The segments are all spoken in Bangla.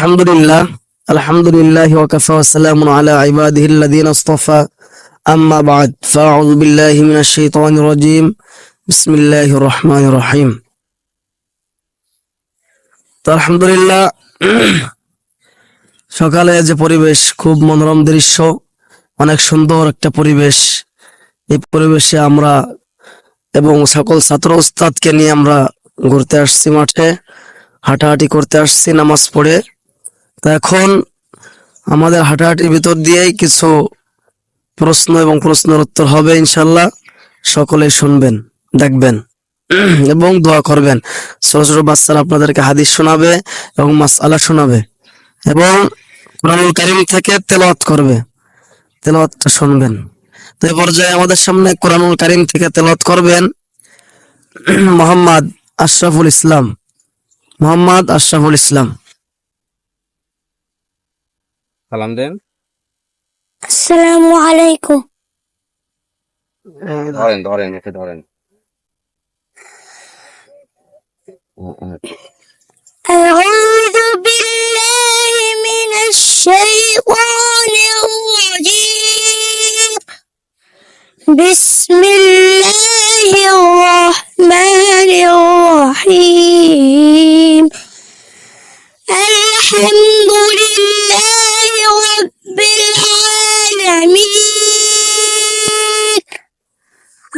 আলহামদুলিল্লাহ আলহামদুলিল্লাহ ওয়াকাফা ওয়াসালামু আলা ইবাদিহি আল্লাযিনা ইসতাফা আম্মা বাদ, ফাউযু বিল্লাহি মিনাশ শাইতানির রাজীম। বিসমিল্লাহির রহমানির রহিম। তো আলহামদুলিল্লাহ, সকালে যে পরিবেশ, খুব মনোরম দৃশ্য, অনেক সুন্দর একটা পরিবেশ। এই পরিবেশে আমরা এবং সকল ছাত্র উস্তাদকে নিয়ে আমরা ঘুরতে আসছি মাঠে, হাঁটাহাঁটি করতে আসছি, নামাজ পড়ে। তো এখন আমাদের হাঁটাহাঁটির ভিতর দিয়েই কিছু প্রশ্ন এবং প্রশ্নের উত্তর হবে ইনশাল্লাহ। সকলে শুনবেন, দেখবেন এবং দোয়া করবেন। ছোট ছোট বাচ্চারা আপনাদেরকে হাদিস শোনাবে এবং মাসআলা শোনাবে এবং কোরআনুল কারিম থেকে তেলাওয়াত করবে। তেলাওয়াতটা শুনবেন। তো এই পর্যায়ে আমাদের সামনে কোরআনুল কারিম থেকে তেলাওয়াত করবেন মোহাম্মদ আশরাফুল ইসলাম। মোহাম্মদ আশরাফুল ইসলাম। সালাম দেন আসসালামু আলাইকুম ধরেন ধরেন একে ধরেন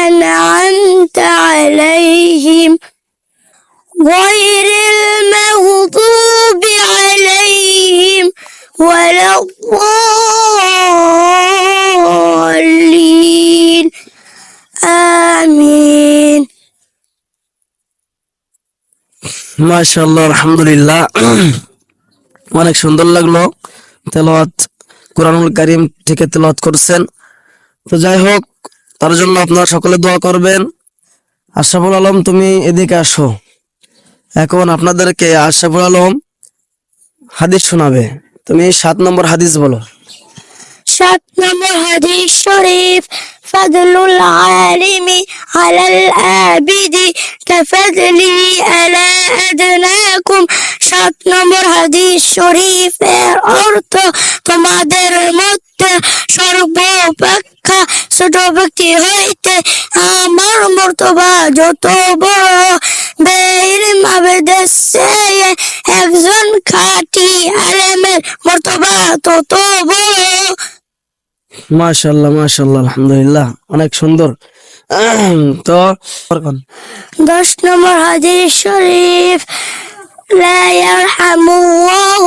أنعمت عليهم غير المغضوب عليهم ولا الضالين آمين মাশাআল্লাহ আলহামদুলিল্লাহ অনেক সুন্দর লাগলো তেলাওয়াত কোরআনুল কারিম থেকে তেলাওয়াত করছেন তো যাই হোক তার জন্য আপনারা সকলে দোয়া করবেন। আশরাফুল আলম, তুমি এদিকে আসো। এখন আপনাদেরকে আশরাফুল আলম হাদিস শোনাবে। তুমি সাত নম্বর হাদিস বলো। সাত নম্বর হাদিস শরীফ। فضل العالم على العابد كفضلي على أدناكم সাত নম্বর হাদিস শরীফের অর্থ তোমাদের মধ্যে সর্বাপেক্ষা ছোট ব্যক্তি হইতে আমার মর্তবা যত বড় বের মাবেদের চেয়ে একজন খাঁটি আলেমের মর্তবা তত বড় মাশাআল্লাহ মাশাআল্লাহ আলহামদুলিল্লাহ অনেক সুন্দর তো দশ নম্বর হাদিস শরীফ لا يرحم الله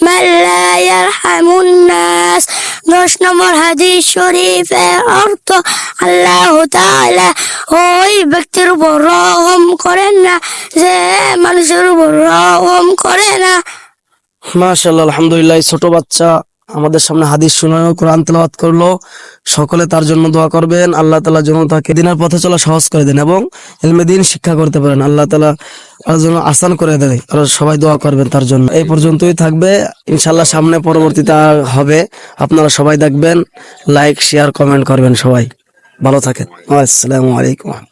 من لا يرحم الناس দশ নম্বর হাদিস শরীফের অর্থ আল্লাহ তাআলা ওই ব্যক্তির উপর রহম করেন না যে মানুষের উপর রহম করে না মাশাআল্লাহ আলহামদুলিল্লাহ এই ছোট বাচ্চা আমাদের সামনে হাদিস শোনানো, কোরআন তেলাওয়াত করল, সকলে তার জন্য দোয়া করবেন। আল্লাহ তালা যেন তাকে দিনের পথে চলা সহজ করে দেন এবং ইলমে দিন শিক্ষা করতে পারেন। আল্লাহ তালা জন্য আসান করে দেয়, আর সবাই দোয়া করবেন তার জন্য। এই পর্যন্তই থাকবে। ইনশাল্লাহ সামনে পরবর্তীতে হবে। আপনারা সবাই দেখবেন, লাইক, শেয়ার, কমেন্ট করবেন সবাই। ভালো থাকেন। আসসালামু। আলাইকুম